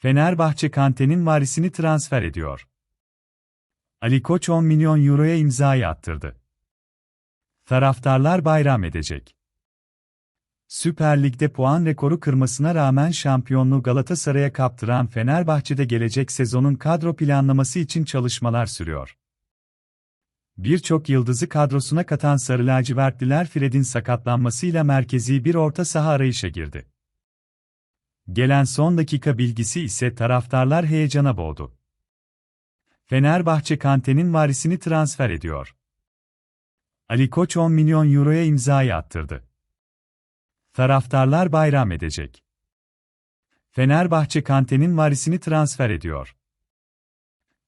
Fenerbahçe Kante'nin varisini transfer ediyor. Ali Koç 10 milyon euroya imzayı attırdı. Taraftarlar bayram edecek. Süper Lig'de puan rekoru kırmasına rağmen şampiyonluğu Galatasaray'a kaptıran Fenerbahçe'de gelecek sezonun kadro planlaması için çalışmalar sürüyor. Birçok yıldızı kadrosuna katan Sarı Lacivertliler Fred'in sakatlanmasıyla merkezi bir orta saha arayışa girdi. Gelen son dakika bilgisi ise taraftarlar heyecana boğdu. Fenerbahçe Kante'nin varisini transfer ediyor. Ali Koç 10 milyon euroya imzayı attırdı. Taraftarlar bayram edecek. Fenerbahçe Kante'nin varisini transfer ediyor.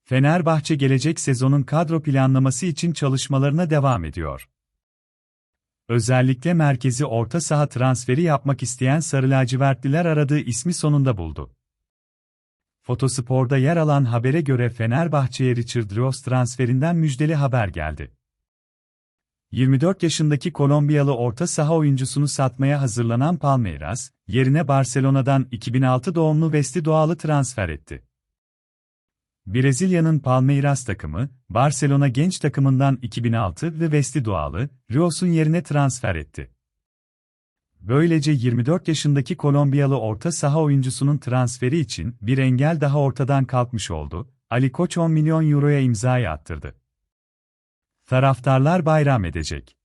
Fenerbahçe gelecek sezonun kadro planlaması için çalışmalarına devam ediyor. Özellikle merkezi orta saha transferi yapmak isteyen Sarı Lacivertliler aradığı ismi sonunda buldu. Fotospor'da yer alan habere göre Fenerbahçe'ye Richard Rios transferinden müjdeli haber geldi. 24 yaşındaki Kolombiyalı orta saha oyuncusunu satmaya hazırlanan Palmeiras, yerine Barcelona'dan 2006 doğumlu Westi Doğal'ı transfer etti. Brezilya'nın Palmeiras takımı, Barcelona genç takımından 2006 ve Westi Doğal'ı, Rios'un yerine transfer etti. Böylece 24 yaşındaki Kolombiyalı orta saha oyuncusunun transferi için bir engel daha ortadan kalkmış oldu, Ali Koç 10 milyon euroya imzayı attırdı. Taraftarlar bayram edecek.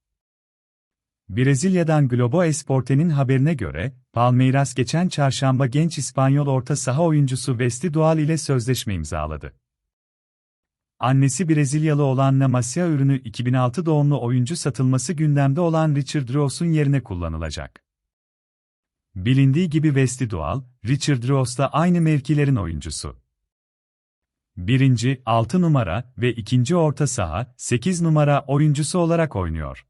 Brezilya'dan Globo Esporte'nin haberine göre, Palmeiras geçen çarşamba genç İspanyol orta saha oyuncusu Vesti Dual ile sözleşme imzaladı. Annesi Brezilyalı olan La Masia ürünü 2006 doğumlu oyuncu satılması gündemde olan Richard Rios'un yerine kullanılacak. Bilindiği gibi Vesti Dual, Richard Rios da aynı mevkilerin oyuncusu. Birinci, 6 numara ve ikinci orta saha, 8 numara oyuncusu olarak oynuyor.